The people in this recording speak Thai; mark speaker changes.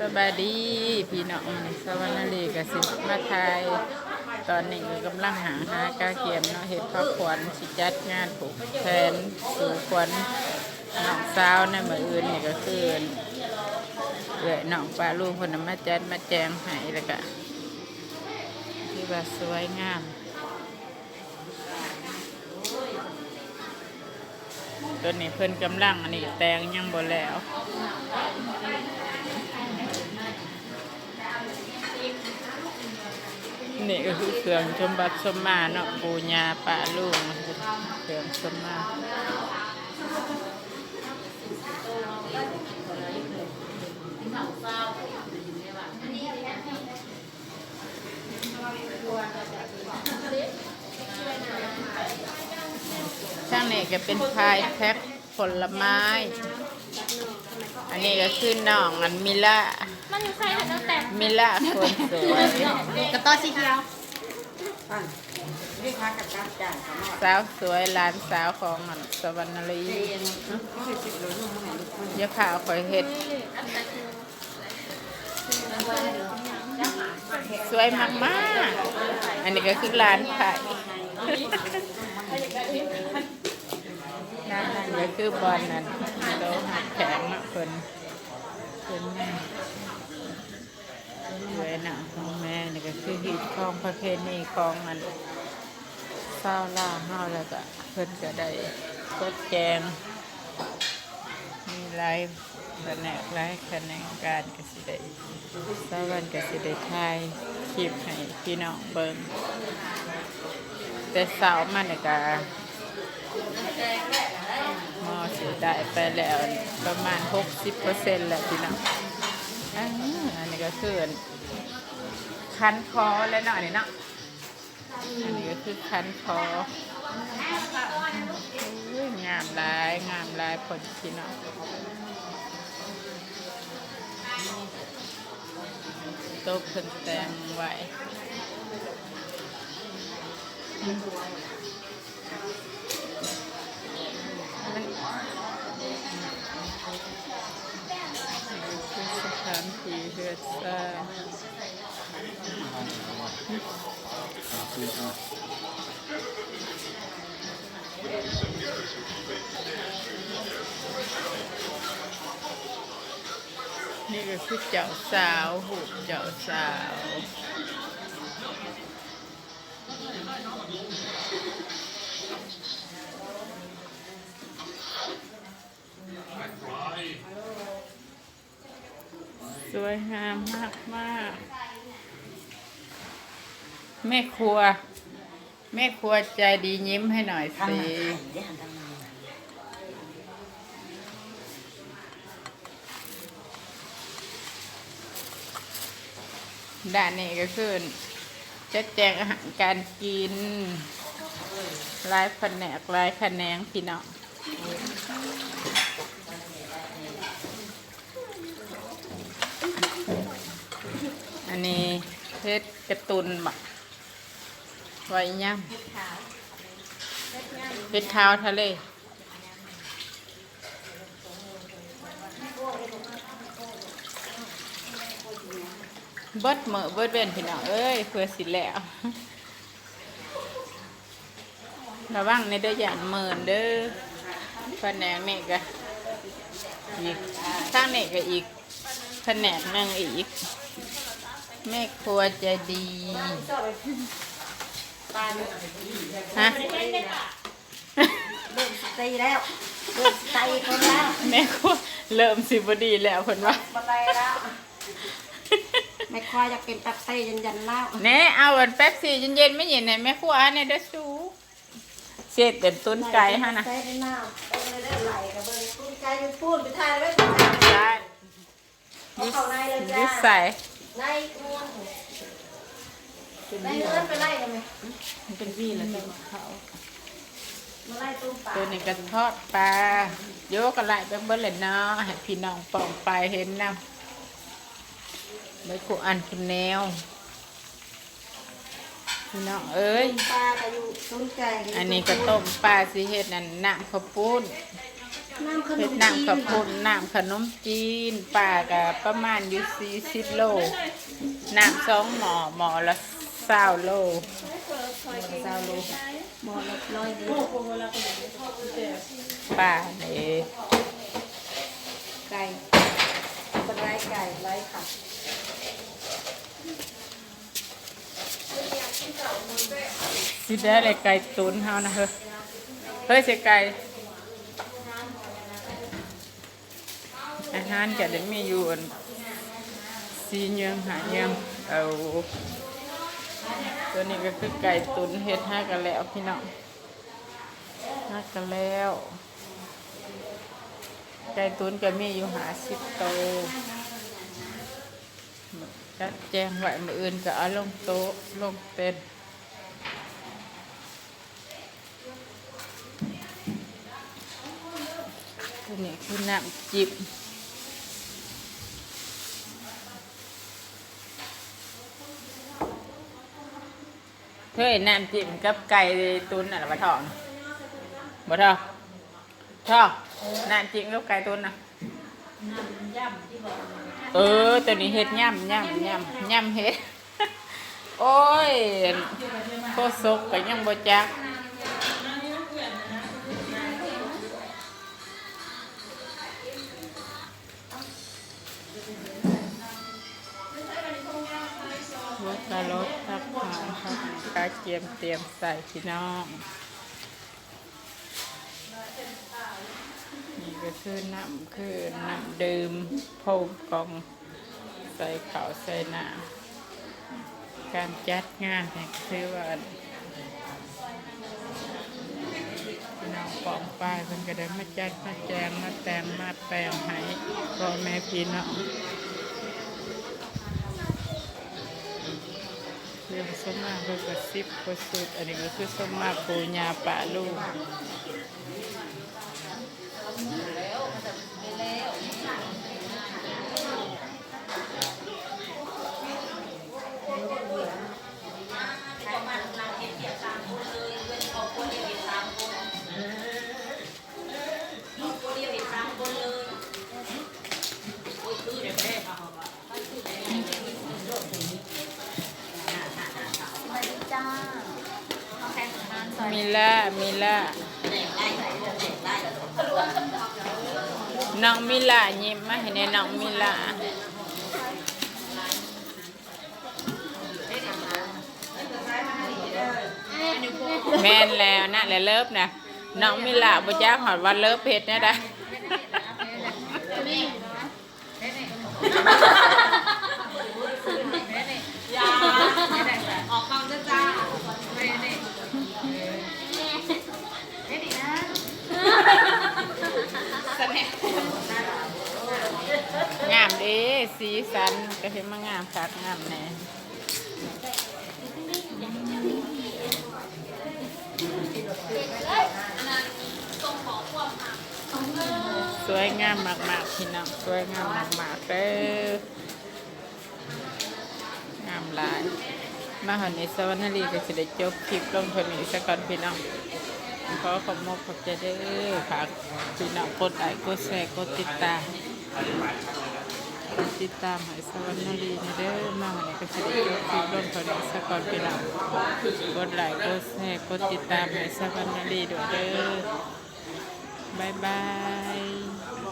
Speaker 1: สบายดีพี่น้องสวรรณลีกับสิมาไทย ตอนนี้กำลังหาหากาเกียมเนาะเห็ดข้าวขวัญสิจัดงานผูกแทนสู่ขวัญน้องสาวในมืออื่นนี่ก็คือเอื้อยน้องปลาลูกคนนำมาจัดมาแจงให้แล้วก็ที่ว่าสวยงามตัวนี้เพิ่นกำลังอันนี้แตงยังบ่แล้ว นี่ก็คือเครื่องชมบัตรสมมาเนาะปูญาปะลุงเครื่องสมมาช่างนี่ก็เป็นพายแพ็คผลไม้ อันนี้ก็คือน้องอันมิล่า
Speaker 2: มันอยู่ใครคะตั้งแต่
Speaker 1: มิล่าคนสวย
Speaker 2: กระต้อสีเขียว
Speaker 1: สาวสวยหลานสาวของอันสวรรณลีอยาข่าวคอยเห็ด สวยมากมากๆอันนี้ก็คือร้านไผ่นั่นนั่นก็คือบอลนั่นโตะหักแข็งเนาะคนคนแม่ สวยหนังของแม่นี่ก็คือหีดของประเพณีของมันเศร้าล่าเฮาแล้วก็เพิ่นก็ได้กดแกงมีไลฟ์แผนกไลฟ์แผนกการก็สิได้สาวันก็สิได้ถ่ายคลิปให้พี่น้องเบิ่งแต่เสาร์มันนี่ก็มอสิได้ไปแล้วประมาณ 60%แล้วพี่น้องอ นนี้อันนี้ก็คือคันคอแล้วเนาะอันนี้เนาะอันนี้ก็คือคันคออุ้ยงามหลายงามหลายผลพี่น้องโต๊ะเพิ่นแต่งไว้ คือสถานที่เฮือดซ่านี่ก็คือเจ้าสาวหูปเจ้าสาว สวยงามมากมากแม่ครัว แม่ครัวใจดียิ้มให้หน่อยสิด้านนี้ก็คือจัดแจงอาหารการกิน หลายแผนกหลายแขนงพี่น้อง อันนี้เพชรกระตุนบักไว้ย่ำเพชรเท้าทะเลเบิดเหมอเบิดเวนพี่น้องเอ้ยเพื่อสิแล้วระวังในเด้ออย่างเมินเด้อแผนกนี่ก็อีกข้างนี่ก็อีกแผนกหนึงอีก แม่ครัวใจดีฮะ
Speaker 3: ตีแล้วเริ่มตีคนแล้ว
Speaker 1: แม่ครัวเริ่มสิบดีแล้วคนว่า
Speaker 3: บันไดแล้วไม่ค่อยจะเป็นตับไตยันยันๆแล้ว
Speaker 1: แน่เอาอันแป๊บซี่เย็นๆไม่เย็นไหนแม่ครัวอันนี้เด้อชูเสียเต็มต้นไก่ฮะนะ
Speaker 3: ใส่ในน้ำเอาเลยได้ไหลกับเบอร์ปุ้นไก่อยู่ปุ้นไปทานไว้
Speaker 1: ได้
Speaker 3: เอาเข้าในเลยจ้า
Speaker 1: ยึดใส่
Speaker 3: ในม้วนในเนื้อไปไล่กันไหม
Speaker 1: มันเป็นวี่แล้วจะเขา
Speaker 3: มาไล่ตุ้มปลา
Speaker 1: ตัวนี้ก็ทอดปลาโยกกระไรเบิ่งเบิ่งเลยเนาะให้พี่น้องปองไปเห็นนะใบขูอันคุณแนวพี่น้องเอ้ย
Speaker 3: ปลาก็อยู่ตุ้นไก่
Speaker 1: อันนี้ก็ต้มปลาสิเฮ็ดนั่นน้ำข้าวปุ้น
Speaker 3: น้ำขน
Speaker 1: เฮ็
Speaker 3: มจี
Speaker 1: น้ำ
Speaker 3: น
Speaker 1: ข้าวปุ้นน้ำขนมจีนป้าก็ประมาณอยู่สี่สิบโลน้ำสองหมอหมอละเศร้าโล
Speaker 3: เจ้าลูกหมอละร้อยเดียว
Speaker 1: ป้านี่
Speaker 3: ไก่ปลาไหลไก่ไรค่ะ
Speaker 1: สิได้อะไรไก่ตุนเฮานะเฮ้ยเฮ้ยเสียไก่อา หารจะได้มีอยู่อันสีเยืองหาเยืองเอาตัวนี้ก็คือไก่ตุ๋นเฮ็ดห้ากันแล้วพี่น้องห้ากันแล้ว ไก่ตุ๋นก็มีอยู่หาสิบโตจัดแจงไว้มืออื่นก็เอาลงโต๊ะลงเต็นตัวนี้คือน้ำจิบ เฮ้ยน้ำจิ้มกับไก่ตุ๋นอะไรบะทองบะทองทองน้ำจิ้มกับไก่ตุ๋นนะเออตัวนี้เฮ็ดย่ำย่ำย่ำย่ำเฮ็ดโอ้ยโคซกก็ยังบ่จัก กระเทียมเตรียมใส่พี่น้อง นี่ก็คือน้ำคือน้ำดื่มโพงกองใส่ข้าวใส่น้ำการจัดงานเนี่ยคือว่าพี่น้องปองป้ายเพิ่นก็ได้มาจัดมาแจงมาแต่งมาแปลงให้พ่อแม่พี่น้อง รื่องสมมาเพิ่นก็สิบกว่าสุดอันนี้ก็คือสมมาปูญาปะลูก มิล่ามิล่าน้องมิล่ายิ้มมาให้แน่น้องมิล่าแม่นแล้วนะแล้วเลิฟนะน้องมิล่าบ่จ้าหอดว่าเลิฟเพชรเนี่ยได้
Speaker 3: ออกกองจ้าจ้า
Speaker 1: งามเดีสีสันก็เห็นมางามคักงามแน่สวยงามมากๆพี่น้องสวยงามมากๆเด้องามหลายมาหอนในสวรรค์นรีก็จะได้จบคลิปลงเท่านี้สักก่อนพี่น้อง ขอขอบมกขอบใจเด้อฝากพี่น้องกดไลค์กดแชร์กดติดตามกดติดตามให้สวรรค์นรีนเด้อมาหานก็จะได้จบคลิปลงเท่านี้สักก่อนพี่น้องกดไลค์กดแชร์กดติดตามให้สวรรค์นรีด้วยเด้อบายบาย